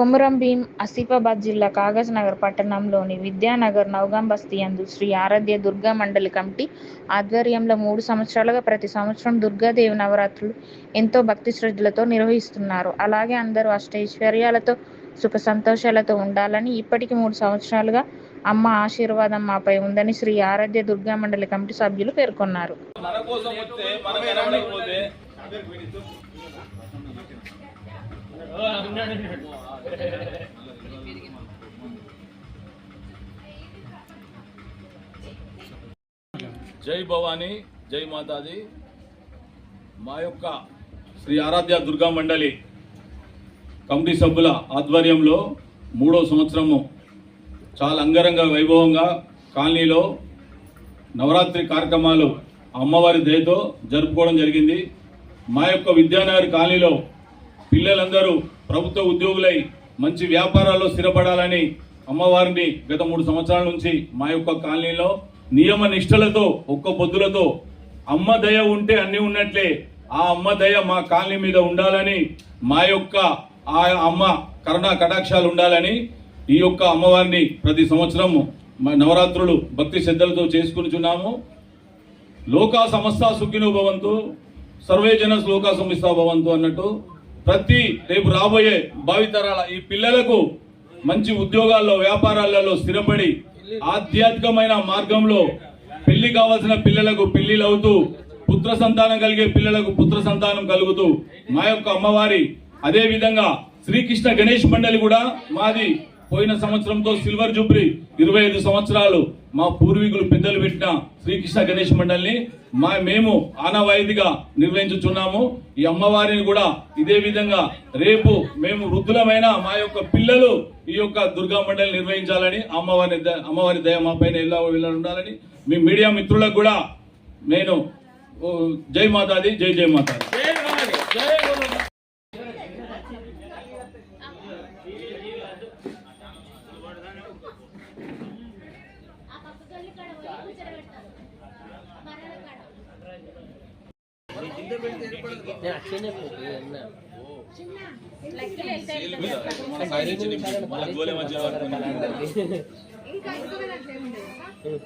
కొమురం భీం ఆసిఫాబాద్ జిల్లా కాగజ్ నగర్ పట్టణంలోని విద్యానగర్ నౌగాం బస్తీ యందు శ్రీ ఆరాధ్య దుర్గా మండలి కమిటీ ఆధ్వర్యంలో మూడు సంవత్సరాలుగా ప్రతి సంవత్సరం దుర్గాదేవి నవరాత్రులు ఎంతో భక్తి శ్రద్ధలతో నిర్వహిస్తున్నారు. అలాగే అందరూ అష్టైశ్వర్యాలతో సుఖ సంతోషాలతో ఉండాలని ఇప్పటికి మూడు సంవత్సరాలుగా అమ్మ ఆశీర్వాదం మాపై ఉందని శ్రీ ఆరాధ్య దుర్గా మండలి కమిటీ సభ్యులు పేర్కొన్నారు. జై భవానీ జై మాతాజీ. మా యొక్క శ్రీ ఆరాధ్య దుర్గా మండలి కమిటీ సభ్యుల ఆధ్వర్యంలో మూడో సంవత్సరము చాలా అంగరంగ వైభవంగా కాలనీలో నవరాత్రి కార్యక్రమాలు అమ్మవారి దయతో జరుపుకోవడం జరిగింది. మా యొక్క విద్యానగర్ కాలనీలో పిల్లలందరూ ప్రభుత్వ ఉద్యోగులై మంచి వ్యాపారాల్లో స్థిరపడాలని అమ్మవారిని గత మూడు సంవత్సరాల నుంచి మా యొక్క కాలనీలో నియమ నిష్టలతో ఒక్క పొద్దులతో అమ్మ దయ ఉంటే అన్ని ఉన్నట్లే ఆ అమ్మ దయ మా కాలనీ మీద ఉండాలని మా యొక్క ఆ అమ్మ కరుణా కటాక్షాలు ఉండాలని ఈ యొక్క అమ్మవారిని ప్రతి సంవత్సరం నవరాత్రులు భక్తి శ్రద్ధలతో చేసుకునిచున్నాము లోకా సమస్త సుఖినో భవంతు సర్వే జన లోకా సమస్త భవంతు అన్నట్టు ప్రతి రేపు రాబోయే భావితరాల ఈ పిల్లలకు మంచి ఉద్యోగాల్లో వ్యాపారాలలో స్థిరపడి ఆధ్యాత్మికమైన మార్గంలో పెళ్ళి కావాల్సిన పిల్లలకు పెళ్ళిలు అవుతూ పుత్ర సంతానం కలిగే పిల్లలకు పుత్ర సంతానం కలుగుతూ మా యొక్క అమ్మవారి అదే విధంగా శ్రీకృష్ణ గణేష్ మండలి కూడా మాది పోయిన సంవత్సరంతో సిల్వర్ జూబ్లీ ఇరవై ఐదు సంవత్సరాలు మా పూర్వీకులు పెద్దలు పెట్టిన శ్రీకృష్ణ గణేష్ మండలిని మా మేము ఆనవాయితీగా నిర్వహించుచున్నాము. ఈ అమ్మవారిని కూడా ఇదే విధంగా రేపు మేము వృద్ధులమైన మా యొక్క పిల్లలు ఈ యొక్క దుర్గా మండలి నిర్వహించాలని అమ్మవారి ద- అమ్మవారి దయ మా పైన ఎలా ఉండాలని మీ మీడియా మిత్రులకు కూడా నేను జై మాతాది జై జై మాతాది అట్లనే పోతే అన్న మన గోలే మధ్య వరకు ఇంకా